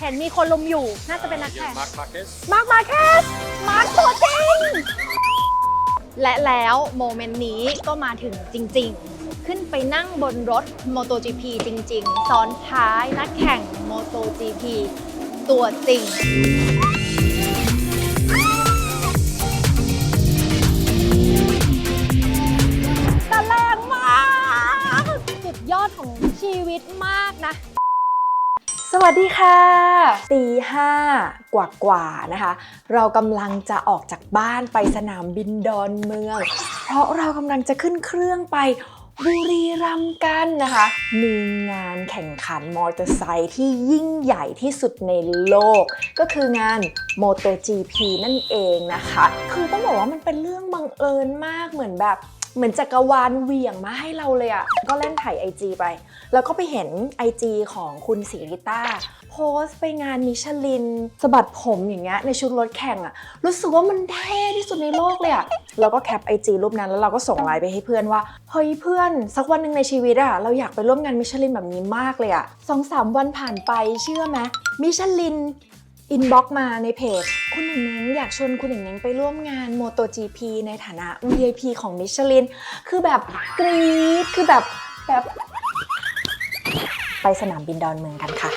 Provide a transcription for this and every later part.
เห็นมีคนลุมอยู่ น่าจะเป็นนักแข่ง Mark Marquez. มาร์คมาแคสมาร์คตัวจริง และแล้วโมเมนต์นี้ก็มาถึงจริง ๆ ขึ้นไปนั่งบนรถ MotoGP จริง ๆ ซ้อนท้ายนักแข่ง MotoGP ตัวจริง วัสดีค่ะตีห้ากว่ากว่าๆนะคะ เรากำลังจะออกจากบ้านไปสนามบินดอนเมือง เพราะเรากำลังจะขึ้นเครื่องไปบุรีรัมย์กันนะคะ มีงานแข่งขันมอเตอร์ไซค์ที่ยิ่งใหญ่ที่สุดในโลก ก็คืองาน MotoGP นั่นเองนะคะ คือต้องบอกว่ามันเป็นเรื่องบังเอิญมากเหมือนแบบ เหมือนจักรวาลเหวี่ยงมาให้เราเลยอะ่ะ ก็เล่นถ่าย IG ไป แล้วก็ไปเห็น IG ของคุณสิริต้าโพสไปงานมิชลินสบัดผมอย่างเงี้ยในชุดรถแข่งอะรู้สึกว่ามันเท่ที่สุดในโลกเลยอะเราก็แคป IG รูปนั้นแล้วเราก็ส่งไลน์ไปให้เพื่อนว่า เฮ้ยเพื่อน สักวันหนึ่งในชีวิตอะเราอยากไปร่วมงานมิชลินแบบนี้มากเลยอะสองสามวันผ่านไปเชื่อไหมมิชลิน อินบ็อกมาในเพจ คุณหนิงเน้งอยากชวนคุณหนิงเน้งไปร่วมงาน MotoGP ในฐานะ VIP ของมิชลิน คือแบบกรี๊ดคือแบบแบบ ไปสนามบินดอนเมืองกันค่ะ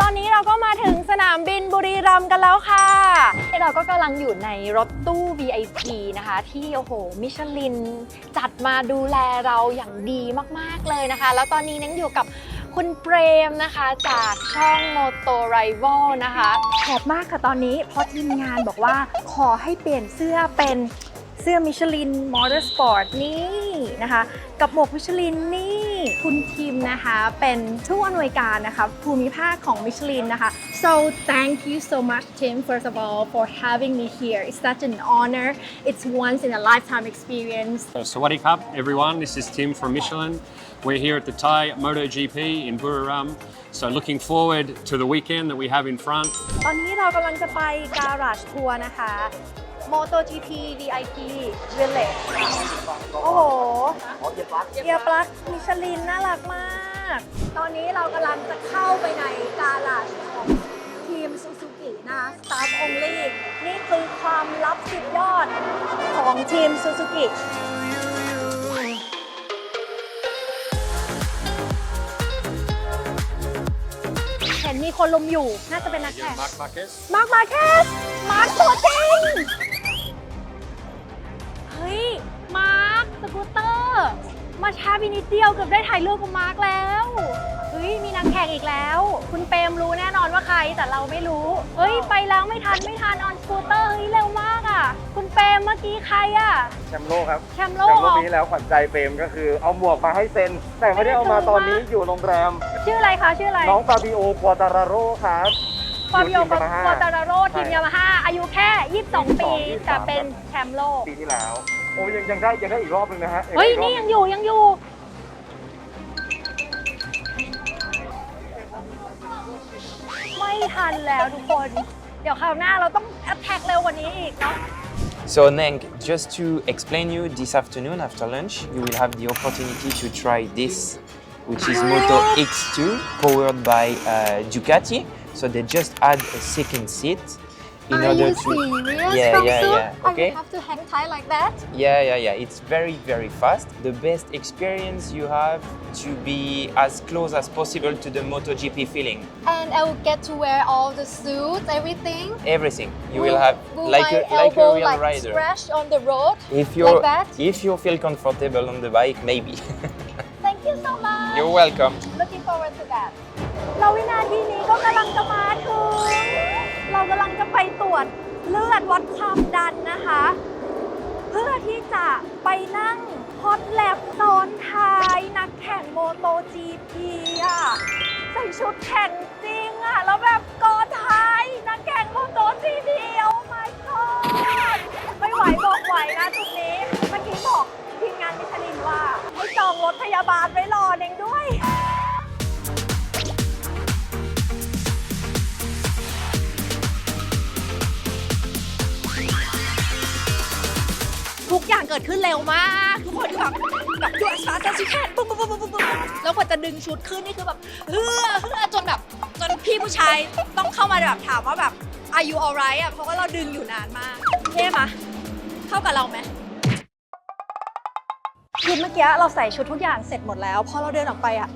ตอนนี้เราก็มาถึงสนามบินบุรีรัมย์กันแล้วค่ะ เราก็กำลังอยู่ในรถตู้ VIP นะคะ ที่โอ้โหมิชลิน จัดมาดูแลเราอย่างดีมาก ๆ เลยนะคะ แล้วตอนนี้นั่งอยู่กับคุณเปรมนะคะจากช่อง Moto Rival นะคะแอบมากค่ะตอนนี้เพราะทีมงานบอกว่าขอให้เปลี่ยนเสื้อเป็นเสื้อมิชลินมอเตอร์สปอร์ตนี่นะคะ กับหมวกมิชลินนี่ คุณทีมนะคะ เป็นผู้อำนวยการนะคะภูมิภาคของมิชลินนะคะ so thank you so much Tim first of all for having me here it's such an honor it's once in a lifetime experience So, Sawadee Cup, everyone. This is Tim from Michelin. We're here at the Thai MotoGP in Buriram. So, looking forward to the weekend that we have in front. ตอนนี้เรากำลังจะไปการาจทัวร์นะคะ MotoGP VIP Village โอ้โหเกียร์ปลั๊กมิชลินน่ารักมาก ตอนนี้เรากำลังจะเข้าไปในการาจของทีมซูซูกินะ Staff Only นี่คือความลับสุดยอดของทีมซูซูกิเห็นมีคนลุมอยู่ น่าจะเป็นนักแข่ง Mark Marquez. มาร์คมาแคส มาร์คตัวจริงเฮ้ย มาร์คสกูตเตอร์ มาช้าไปนิดเดียวเกือบได้ถ่ายรูปกับมาร์คแล้ว เฮ้ย มีนักแข่งอีกแล้ว คุณเปรมรู้แน่นอนว่าใครแต่เราไม่รู้ เฮ้ย ไปแล้วไม่ทันไม่ทันออนสกูตเตอร์เฮ้ยเร็วมากอะ คุณเปรมเมื่อกี้ใครอะ แชมป์โลกครับแชมป์โลแชกมป์เหโลรกอปีที่แล้วขวัญใจเฟรมก็คือเอาหมวกมาให้เซ็น แต่ไม่ได้เอามาตอนนี้อยู่โรงแรม ชื่ออะไรคะชื่ออะไร น้องฟาบิโอควอตาราโรครับ ฟาบิโออยู่ทีม Yamaha โกตาราโรทีมใช่ยามาฮ่าอายุแค่ 22 ปี 22แต่เป็นแชมป์โลก ปีที่แล้ว โอ้ยังยังได้ยังได้อีกรอบนึงนะฮะเฮ้ยได้นี่อีกรยัอบงอยู่ยังอยู่ ไม่ทันแล้วทุกคน เดี๋ยวคราวหน้าเราต้องแอตแทกเร็วกว่านี้อีกเนาะ So Neng, just to explain you, this afternoon after lunch, you will have the opportunity to try this, which is Moto X2, powered by uh, Ducati. So they just add a second seat in Are order you to. serious? Yeah, From yeah, soon? yeah. I Okay. will have to hang tight like that? Yeah, yeah, yeah. It's very, very fast. The best experience you have to be as close as possible to the MotoGP feeling. And I will get to wear all the suits, everything. Everything you will have will like my a like a real like, rider. scratch on the road If you like that? if you feel comfortable on the bike, maybe. Thank you so much. You're welcome. เราวินาทีนี้ก็กำลังจะมาถึง เรากำลังจะไปตรวจเลือดวัดความดันนะคะ เพื่อที่จะไปนั่งฮอตแลบซ้อนท้ายนักแข่งโมโต GP อะใส่ชุดแข่งจริงอะ แล้วแบบกอท้ายนักแข่งโมโต GP เกิดขึ้นเร็วมากทุกคนแบบแบบ do as fast as you can ปุ๊บปุ๊บปุ๊บปุ๊บปุ๊บแล้วกว่าจะดึงชุดขึ้นนี่คือแบบเฮือเฮือจนแบบจนพี่ผู้ชายต้องเข้ามาแบบถามว่าแบบ are you alright อะเพราะว่าเราดึงอยู่นานมากเท่ปะเข้ากับเราไหมคือเมื่อกี้เราใส่ชุดทุกอย่างเสร็จหมดแล้วพอเราเดินออกไปอะ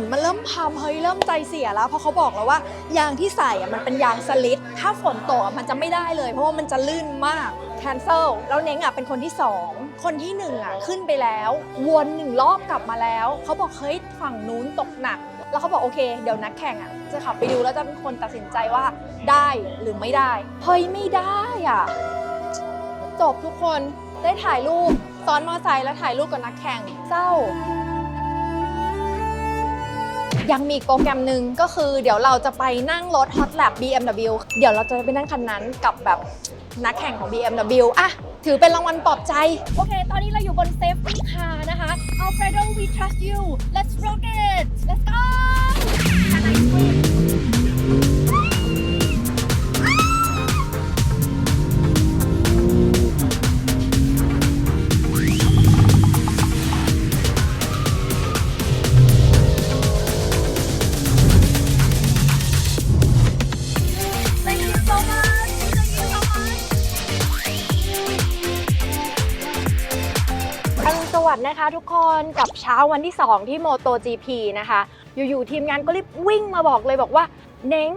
นมันเริ่มพรำเฮ้ยเริ่มใจเสียแล้ว เพราะเขาบอกแล้วว่ายางที่ใส่อะมันเป็นยางสลิดถ้าฝนตกอะมันจะไม่ได้เลย เพราะว่ามันจะลื่นมาก cancel แล้วเน้งอะเป็นคนที่สองคนที่หนึ่งอะขึ้นไปแล้ว วนหนึ่งรอบกลับมาแล้ว เขาบอกเฮ้ยฝั่งนู้นตกหนัก แล้วเขาบอกโอเค เดี๋ยวนักแข่งอะจะขับไปดูแล้วจะเป็นคนตัดสินใจว่าได้หรือไม่ได้ เฮ้ยไม่ได้อะจบทุกคนได้ถ่ายรูปซ้อนมอไซค์แล้วถ่ายรูปกับนักแข่งเศร้า ยังมีโปรแกรมหนึ่งก็คือเดี๋ยวเราจะไปนั่งรถ Hot Lap BMW เดี๋ยวเราจะไปนั่งคันนั้นกับแบบนักแข่งของ BMW อะ ถือเป็นรางวัลปลอบใจ โอเค ตอนนี้เราอยู่บน Safety Car นะคะ Alfredo we trust you let's rock it let's go วัสดิ์นะคะทุกคนกับเช้าวันที่ 2 ที่ Moto GP นะคะ อยู่ๆทีมงานก็รีบวิ่งมาบอกเลยบอกว่า เน้ง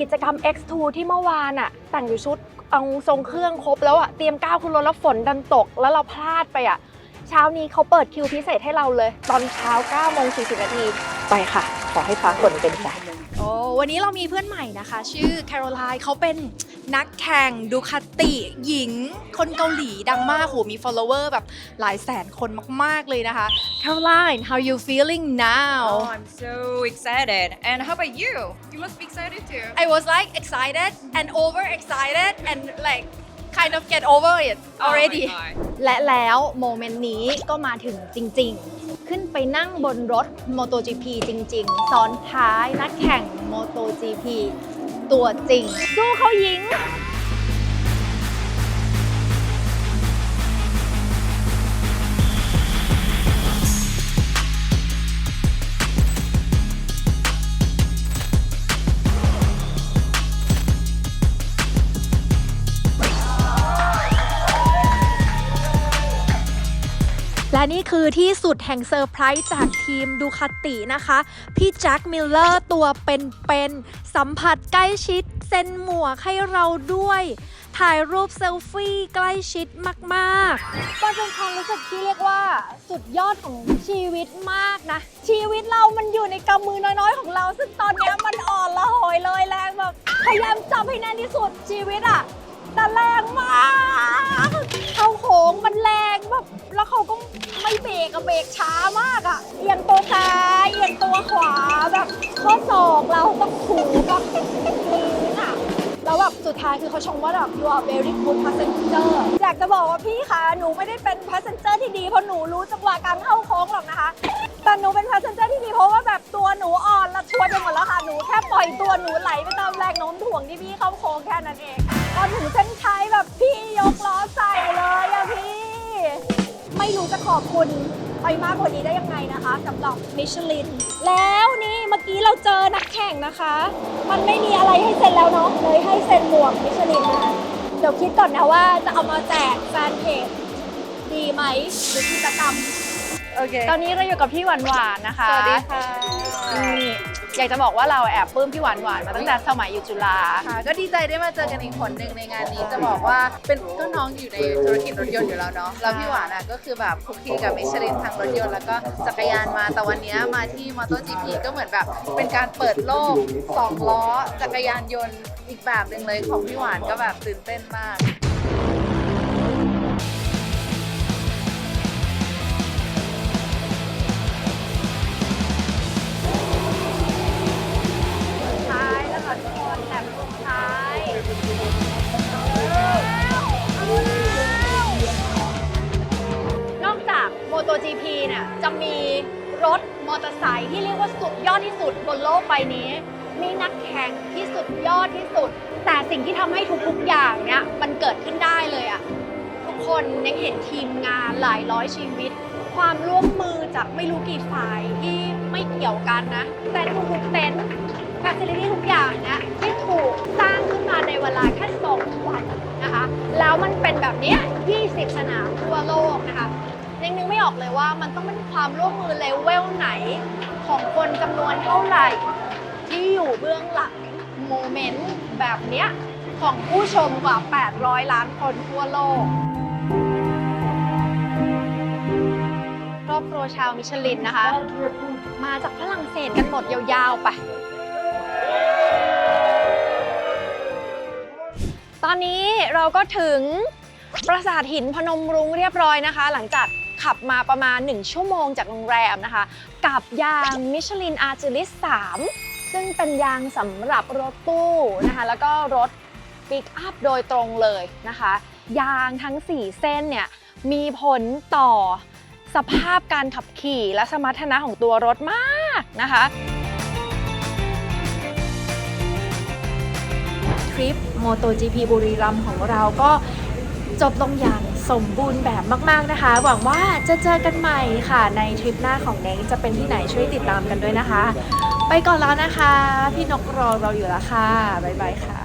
กิจกรรม X2 ที่เมื่อวานอะแต่งอยู่ชุดเอาทรงเครื่องครบแล้วอะเตรียมก้าวขึ้นรถแล้วฝนดันตก แล้วเราพลาดไปอะ เช้านี้เขาเปิดคิวพิเศษให้เราเลย ตอนเช้า9โมง40นาทีไปค่ะ ขอให้ฟ้าฝนเป็นใจโอ้วันนี้เรามีเพื่อนใหม่นะคะ ชื่อแคโรไลน์เขาเป็นนักแข่งดูคาติหญิง คนเกาหลีดังมากโหมี follower แบบหลายแสนคนมาก ๆ เลยนะคะ Caroline how you feeling now Oh, I'm so excited. And how about you? You must be excited too. I was like excited and over excited and like kind of get over it already Oh my God. และแล้วโมเมนต์นี้ก็มาถึงจริง ๆ ขึ้นไปนั่งบนรถ MotoGP จริง ๆ ซ้อนท้ายนักแข่ง MotoGP ตัวจริง สู้เขาหญิง คือที่สุดแห่งเซอร์ไพรส์จากทีมดูคาตินะคะ พี่แจ็คมิลเลอร์ตัวเป็นๆ สัมผัสใกล้ชิดเซ็นหมวกให้เราด้วย ถ่ายรูปเซลฟี่ใกล้ชิดมากๆก็เป็นความรู้สึกที่เรียกว่าสุดยอดของชีวิตมากนะ ชีวิตเรามันอยู่ในกำมือน้อยๆ ของเรา ซึ่งตอนนี้มันอ่อนละหอยเลยแรงแบบพยายามจับให้แน่นที่สุดชีวิตอะแต่แรงมากเขา ไม่เบรกอะเบรกช้ามากอะเอียงตัวซ้ายเอียงตัวขวาแบบข้อศอกเราต้องถูกับพื้นอะแล้วแบบสุดท้ายคือเขาชมว่าแบบ you are very good passenger อยากจะบอกว่าพี่คะหนูไม่ได้เป็น passenger ที่ดีเพราะหนูรู้จังหวะการเข้าโค้งหรอกนะคะแต่หนูเป็น passenger ที่ดีเพราะว่าแบบตัวหนูอ่อนละชวนไปหมดแล้วค่ะหนูแค่ปล่อยตัวหนูไหลไปตามแรงโน้มถ่วงที่พี่เข้าโค้งแค่นั้นเอง คุณไปมากกว่านี้ได้ยังไงนะคะสำหรับมิชลิน แล้วนี่เมื่อกี้เราเจอนักแข่งนะคะ มันไม่มีอะไรให้เซ็นแล้วเนาะเลยให้เซ็นหมวกมิชลินนะคะเดี๋ยวคิดก่อนนะว่าจะเอามาแจกแฟนเพจดีไหมหรือกิจกรรม Okay. ตอนนี้เราอยู่กับพี่หวานหวานนะคะสวัสดีค่ะ นี่ อยากจะบอกว่าเราแอบปลื้มพี่หวานหวานมาตั้งแต่สมัยอยู่จุฬาค่ะก็ดีใจได้มาเจอกันอีกคนหนึ่งในงานนี้จะบอกว่าเป็นก็น้องอยู่ในธุรกิจรถยนต์อยู่แล้วเนาะแล้วพี่หวานอะก็คือแบบคลุกคลีกับมิชลินทางรถยนต์แล้วก็จักรยานมาแต่วันนี้มาที่มอเตอร์จีพีก็เหมือนแบบเป็นการเปิดโลกสองล้อจักรยานยนต์อีกแบบหนึ่งเลยของพี่หวานก็แบบตื่นเต้นมาก อเตอร์ไซค์ที่เรียกว่าสุดยอดที่สุดบนโลกใบนี้ มีนักแข่งที่สุดยอดที่สุด แต่สิ่งที่ทำให้ทุกๆอย่างเนี่ยมันเกิดขึ้นได้เลยอะทุกคนยังเห็นทีมงานหลายร้อยชีวิต ความร่วมมือจากไม่รู้กี่ฝ่ายที่ไม่เกี่ยวกันนะ แต่ทุกๆเต็นท์ฟ a ซิลิตี้ทุกอย่างเนี่ยที่ถูกสร้างขึ้นมาในเวลาแค่สองวันนะคะ แล้วมันเป็นแบบนี้ย20 สนามทั่วโลกนะคะ ยังนึกไม่ออกเลยว่ามันต้องเป็นความร่วมมือเลเวลไหน ของคนจำนวนเท่าไหร่ ที่อยู่เบื้องหลังโมเมนต์แบบเนี้ยของผู้ชมกว่า 800 ล้านคนทั่วโลก ครอบครัวชาวมิชลินนะคะ มาจากฝรั่งเศสกันหมดยาวๆไป ตอนนี้เราก็ถึงปราสาทหินพนมรุ้งเรียบร้อยนะคะ หลังจาก ขับมาประมาณ 1 ชั่วโมงจากโรงแรมนะคะ กับยางมิชลินอาร์จิลิส3ซึ่งเป็นยางสำหรับรถตู้นะคะ แล้วก็รถปิกอัพโดยตรงเลยนะคะ ยางทั้ง 4 เส้นเนี่ยมีผลต่อสภาพการขับขี่และสมรรถนะของตัวรถมากนะคะ ทริป MotoGP บุรีรัมย์ของเราก็จบลงอย่าง สมบูรณ์แบบมาก ๆนะคะ หวังว่าจะเจอกันใหม่ค่ะ ในทริปหน้าของเน้งจะเป็นที่ไหนช่วยติดตามกันด้วยนะคะ ไปก่อนแล้วนะคะ พี่นกรอเราอยู่แล้วค่ะ บ๊ายบายค่ะ